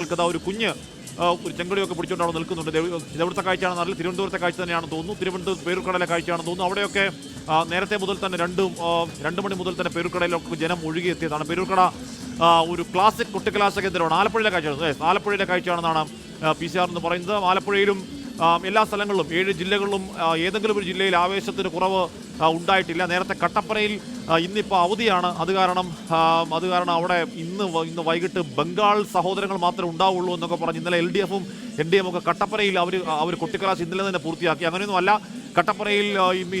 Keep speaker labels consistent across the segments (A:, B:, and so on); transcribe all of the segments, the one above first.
A: നിൽക്കുന്ന ഒരു കുഞ്ഞ് ഒരു ചെങ്കടിയൊക്കെ പിടിച്ചുകൊണ്ട് അവിടെ നിൽക്കുന്നുണ്ട്. ഇതെവിടുത്തെ കാഴ്ചയാണെന്ന് അറിയില്ല തിരുവനന്തപുരത്തെ കാഴ്ച തന്നെയാണെന്ന് തോന്നുന്നു. തിരുവനന്തപുരത്ത് പേരുക്കടലെ കാഴ്ചയാണെന്ന് തോന്നുന്നു. അവിടെയൊക്കെ നേരത്തെ മുതൽ തന്നെ രണ്ടും രണ്ട് മണി മുതൽ തന്നെ പേരുക്കടയിലൊക്കെ ജനം ഒഴുകിയെത്തിയതാണ്. പേരുക്കട ഒരു ക്ലാസിക് കുട്ടിക്കലാശ കേന്ദ്രമാണ്. ആലപ്പുഴയിലെ കാഴ്ചയാണ് ആലപ്പുഴയിലെ കാഴ്ചയാണെന്നാണ് പി സി ആർ എന്ന് പറയുന്നത്. ആലപ്പുഴയിലും എല്ലാ സ്ഥലങ്ങളിലും ഏഴ് ജില്ലകളിലും ഏതെങ്കിലും ഒരു ജില്ലയിൽ ആവേശത്തിന് കുറവ് ഉണ്ടായിട്ടില്ല. നേരത്തെ കട്ടപ്പനയിൽ ഇന്നിപ്പോൾ അവധിയാണ്. അത് കാരണം അത് കാരണം അവിടെ ഇന്ന് ഇന്ന് വൈകിട്ട് ബംഗാൾ സഹോദരങ്ങൾ മാത്രമേ ഉണ്ടാവുള്ളൂ എന്നൊക്കെ പറഞ്ഞ് ഇന്നലെ എൽ ഡി എഫും എൻ ഡി എം ഒക്കെ കട്ടപ്പനയിൽ അവർ അവർ കുട്ടിക്കലാശ് ഇന്നലെ തന്നെ പൂർത്തിയാക്കി. അങ്ങനെയൊന്നും അല്ല. കട്ടപ്പനയിൽ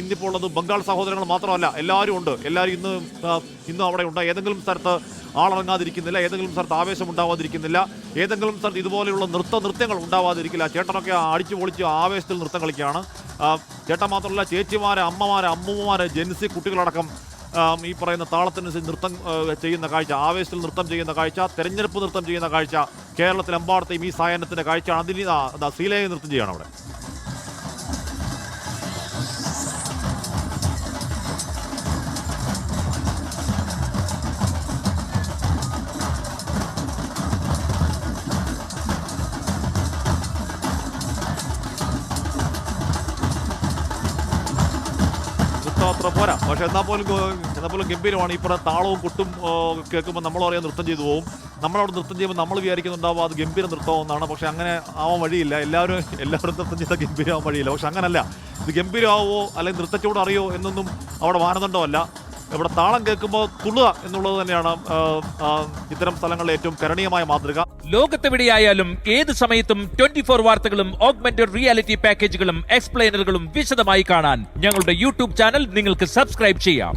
A: ഇന്നിപ്പോൾ ഉള്ളത് ബംഗാൾ സഹോദരങ്ങൾ മാത്രമല്ല. എല്ലാവരും ഉണ്ട്. എല്ലാവരും ഇന്ന് ഇന്നും അവിടെ ഉണ്ട്. ഏതെങ്കിലും സ്ഥലത്ത് ആളിറങ്ങാതിരിക്കുന്നില്ല. ഏതെങ്കിലും സ്ഥലത്ത് ആവേശം ഉണ്ടാവാതിരിക്കുന്നില്ല. ഏതെങ്കിലും സ്ഥലത്ത് ഇതുപോലെയുള്ള നൃത്ത നൃത്യങ്ങൾ ഉണ്ടാവാതിരിക്കില്ല. ചേട്ടനൊക്കെ അടിച്ചു പൊളിച്ച് ആവേശത്തിൽ നൃത്തം കളിക്കുകയാണ്. ചേട്ടൻ മാത്രമല്ല ചേച്ചിമാരെ അമ്മമാരെ അമ്മൂമ്മമാരെ ജെൻസി കുട്ടികളടക്കം ഈ പറയുന്ന താളത്തിനനുസരിച്ച് നൃത്തം ചെയ്യുന്ന കാഴ്ച ആവേശത്തിൽ നൃത്തം ചെയ്യുന്ന കാഴ്ച തെരഞ്ഞെടുപ്പ് നൃത്തം ചെയ്യുന്ന കാഴ്ച കേരളത്തിലെമ്പാടത്തെയും ഈ സായനത്തിന്റെ കാഴ്ച അതിന് ഇതാ നൃത്തം ചെയ്യണം അവിടെ. അത്ര പോരാ. പക്ഷെ എന്നാൽ പോലും എന്നാൽ പോലും ഗംഭീരമാണ്. ഈ താളവും കുട്ടും കേൾക്കുമ്പോൾ നമ്മൾ പറയാൻ നൃത്തം ചെയ്തു പോകും നമ്മളവിടെ നൃത്തം ചെയ്യുമ്പോൾ നമ്മൾ വിചാരിക്കുന്നുണ്ടാവും അത് ഗംഭീര നൃത്തമെന്നാണ് പക്ഷെ അങ്ങനെ ആവാൻ വഴിയില്ല. എല്ലാവരും എല്ലാവരും നൃത്തം ചെയ്താൽ ഗംഭീരമാവാൻ വഴിയില്ല. പക്ഷെ അങ്ങനല്ല. ഇത് ഗംഭീരമാവോ അല്ലെങ്കിൽ നൃത്തച്ചൂട് അറിയോ എന്നൊന്നും അവിടെ മാനദണ്ഡമല്ല. ഇവിടെ താളം കേൾക്കുമ്പോൾ തുള്ളുക എന്നുള്ളത് തന്നെയാണ് ഇത്തരം സ്ഥലങ്ങളിലെ ഏറ്റവും കരണീയമായ മാതൃക.
B: ലോകത്തെവിടെയായാലും ഏത് സമയത്തും ട്വന്റി ഫോർ വാർത്തകളും ഓഗ്മെന്റഡ് റിയാലിറ്റി പാക്കേജുകളും എക്സ്പ്ലെയിനറുകളും വിശദമായി കാണാൻ ഞങ്ങളുടെ യൂട്യൂബ് ചാനൽ നിങ്ങൾക്ക് സബ്സ്ക്രൈബ് ചെയ്യാം.